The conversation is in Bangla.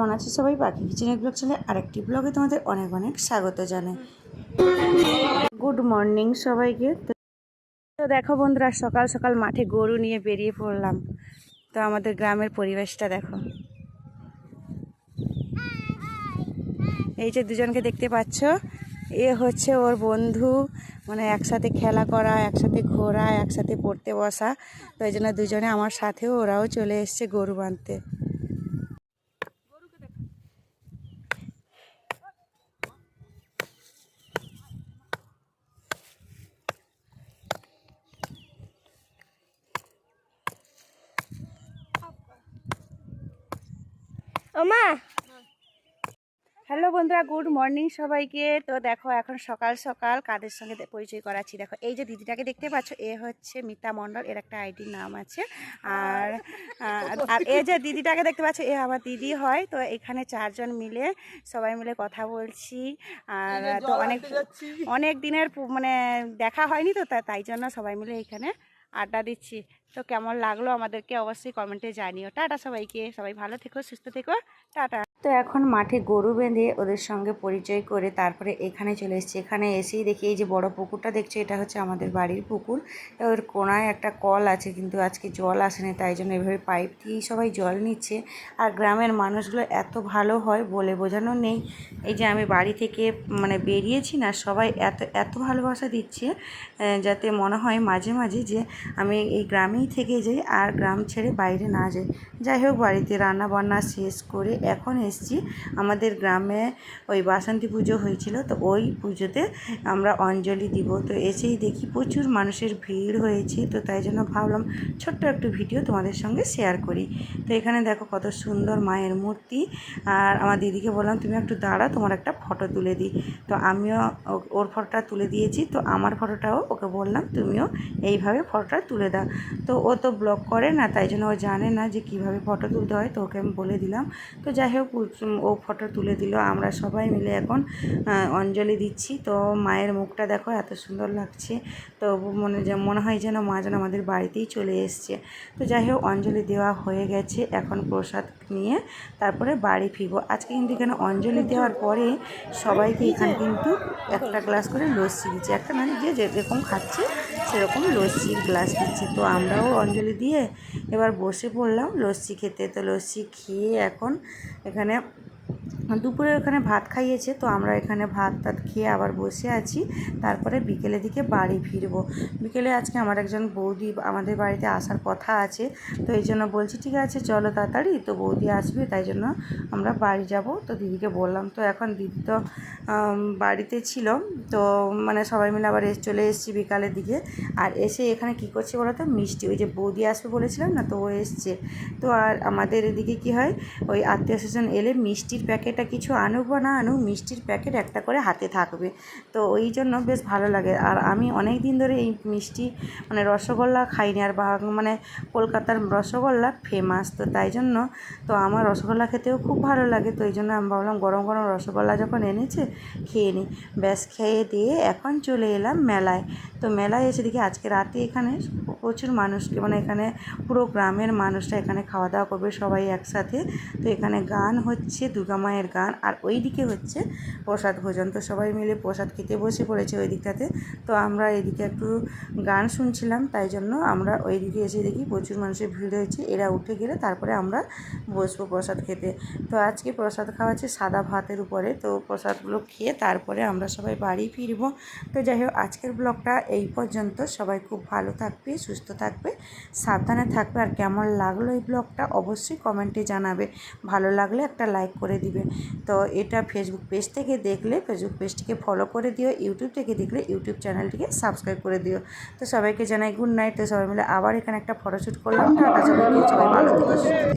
কেমন আছে সবাই? পাখি কিচেনের ব্লগ চ্যানেলে আরেকটি ব্লগে তোমাদের অনেক অনেক স্বাগত জানাই। গুড মর্নিং সবাইকে। তো দেখো বন্ধুরা, সকাল সকাল মাঠে গরু নিয়ে বেরিয়ে পড়লাম। তো আমাদের গ্রামের পরিবেশটা দেখো। এই যে দুজনকে দেখতে পাচ্ছ, এ হচ্ছে ওর বন্ধু। মানে একসাথে খেলা করা, একসাথে ঘোরা, একসাথে পড়তে বসা। তো এই জন্য দুজনে আমার সাথেও ওরাও চলে এসছে গরু বাঁধতে। ওমা। হ্যালো বন্ধুরা গুড মর্নিং সবাইকে। তো দেখো এখন সকাল সকাল কাদের সঙ্গে পরিচয় করাচ্ছি? দেখো এই যে দিদিটাকে দেখতে পাচ্ছ এ হচ্ছে মিতা মণ্ডল এর একটা আইডি নাম আছে। আর আর- আর এই যে দিদিটাকে দেখতে পাচ্ছ এ আমার দিদি হয়। তো এখানে চারজন মিলে সবাই মিলে কথা বলছি। আর তো অনেক অনেক দিনের মানে দেখা হয়নি তো তাই জন্য সবাই মিলে এখানে আড্ডা দিচ্ছি। তো কেমন লাগল আমাদেরকে অবশ্যই কমেন্টে জানিও। টাটা সবাইকে। সবাই ভালো থেকো, সুস্থ থেকো। টাটা। তো এখন মাঠে গরু বেঁধে ওদের সঙ্গে পরিচয় করে তারপরে এখানে চলে এসেছি। এখানে এসেই দেখি এই যে বড় পুকুরটা দেখছ, এটা হচ্ছে আমাদের বাড়ির পুকুর। ওর কোনায় একটা কল আছে, কিন্তু আজকে জল আসেনি, তাই জন্য এভাবে পাইপ দিয়েই সবাই জল নিচ্ছে। আর গ্রামের মানুষগুলো এত ভালো হয় বলে বোঝানো নেই। এই যে আমি বাড়ি থেকে মানে বেরিয়েছি না, সবাই এত এত ভালোবাসা দিচ্ছে যাতে মনে হয় মাঝে মাঝে যে আমি এই গ্রামেই থেকে যাই আর গ্রাম ছেড়ে বাইরে না যাই। যাই হোক, বাড়িতে রান্না বান্না শেষ করে এখন এসছি। আমাদের গ্রামে ওই বাসন্তী পুজো হয়েছিল, তো ওই পুজোতে আমরা অঞ্জলি দিব। তো এসেই দেখি প্রচুর মানুষের ভিড় হয়েছে, তো তাই জন্য ভাবলাম ছোট্ট একটু ভিডিও তোমাদের সঙ্গে শেয়ার করি। তো এখানে দেখো কত সুন্দর মায়ের মূর্তি। আর আমার দিদিকে বললাম, তুমি একটু দাঁড়া তোমার একটা ফটো তুলে দিই। তো আমিও ওর ফটোটা তুলে দিয়েছি, তো আমার ফটোটাও ওকে বললাম, তুমিও এইভাবে ফটোটা তুলে দাও। তো ও তো ব্লগ করে না, তাই জন্য ও জানে না যে কীভাবে ফটো তুলতে হয়, তো ওকে আমি বলে দিলাম। তো যাই হোক ও ফটো তুলে দিল। আমরা সবাই মিলে এখন অঞ্জলি দিচ্ছি। তো মায়ের মুখটা দেখো, এত সুন্দর লাগছে। তো মনে যে, মনে হয় যেন মা যেন আমাদের বাড়িতেই চলে এসছে। তো যাই হোক, অঞ্জলি দেওয়া হয়ে গেছে। এখন প্রসাদ নিয়ে তারপরে বাড়ি ফিরবো। আজকে কিন্তু এখানে অঞ্জলি দেওয়ার পরে সবাইকে এখানে কিন্তু একটা গ্লাস করে লস্যি দিচ্ছে। একটা মানে যে যেরকম খাচ্ছে, সেরকম লস্যির গ্লাস দিচ্ছে। তো আমরাও অঞ্জলি দিয়ে এবার বসে পড়লাম লস্যি খেতে। তো লস্যি খেয়ে এখন এখানে দুপুরে ওখানে ভাত খাইয়েছে, তো আমরা এখানে ভাত টাত খেয়ে আবার বসে আছি। তারপরে বিকেলে দিকে বাড়ি ফিরবো। বিকেলে আজকে আমার একজন বৌদি আমাদের বাড়িতে আসার কথা আছে, তো এই জন্য বলছি, ঠিক আছে, চলো তাড়াতাড়ি। তো বৌদি আসবে, তাই জন্য আমরা বাড়ি যাব। তো দিদিকে বললাম, তো এখন দিদি তো বাড়িতে ছিল, তো মানে সবাই মিলে আবার চলে এসেছি বিকালের দিকে। আর এসে এখানে কি করছে বলো তো? মিষ্টি, ওই যে বৌদি আসবে বলেছিলাম না, তো ও এসছে। তো আর আমাদের এদিকে কি হয়? ওই আত্মীয় স্বজন এলে মিষ্টির প্যাকেটটা কিছু আনুক বা না আনুক, মিষ্টির প্যাকেট একটা করে হাতে থাকবে। তো ওই জন্য বেশ ভালো লাগে। আর আমি অনেক দিন ধরে এই মিষ্টি মানে রসগোল্লা খাইনি আর মানে কলকাতার রসগোল্লা ফেমাস তো তাই জন্য তো আমার রসগোল্লা খেতেও খুব ভালো লাগে। তো এই জন্য আমি ভাবলাম গরম গরম রসগোল্লা যখন এনেছে, খেয়ে নিই। ব্যাস, খেয়ে দিয়ে এখন চলে এলাম মেলায়। তো মেলায় এসে দেখি আজকে রাতে এখানে প্রচুর মানুষকে মানে এখানে পুরো গ্রামের মানুষরা এখানে খাওয়া দাওয়া করবে সবাই একসাথে। তো এখানে গান হচ্ছে দুর্গা মায়ের গান আর ওই দিকে হচ্ছে প্রসাদ ভোজন। তো সবাই মিলে প্রসাদ খেতে বসে পড়েছে ওই দিকটাতে তো আমরা এদিকে একটু গান শুনছিলাম, তাই জন্য আমরা ওই দিকে এসে দেখি প্রচুর মানুষের ভিড় হয়েছে। এরা উঠে গেলে তারপরে আমরা বসবো প্রসাদ খেতে। তো আজকে প্রসাদ খাওয়া হচ্ছে সাদা ভাতের উপরে। তো প্রসাদগুলো খেয়ে তারপরে আমরা সবাই বাড়ি ফিরবো। তো যাই হোক, আজকের ব্লগটা এই পর্যন্ত। সবাই খুব ভালো থাকবে, সুস্থ থাকবে, সাবধানে থাকবে। আর কেমন লাগল এই ব্লগটা অবশ্যই কমেন্টে জানাবে। ভালো লাগলে একটা লাইক করে দিবে। তো এটা ফেসবুক পেজ থেকে দেখলে ফেসবুক পেজটিকে ফলো করে দিও ইউটিউব থেকে দেখলে ইউটিউব চ্যানেলটিকে সাবস্ক্রাইব করে দিও তো সবাইকে জানাই গুড নাইট তো সবাই মিলে আবার এখানে একটা ফটোশ্যুট করলাম সবাই ভালো থেকো।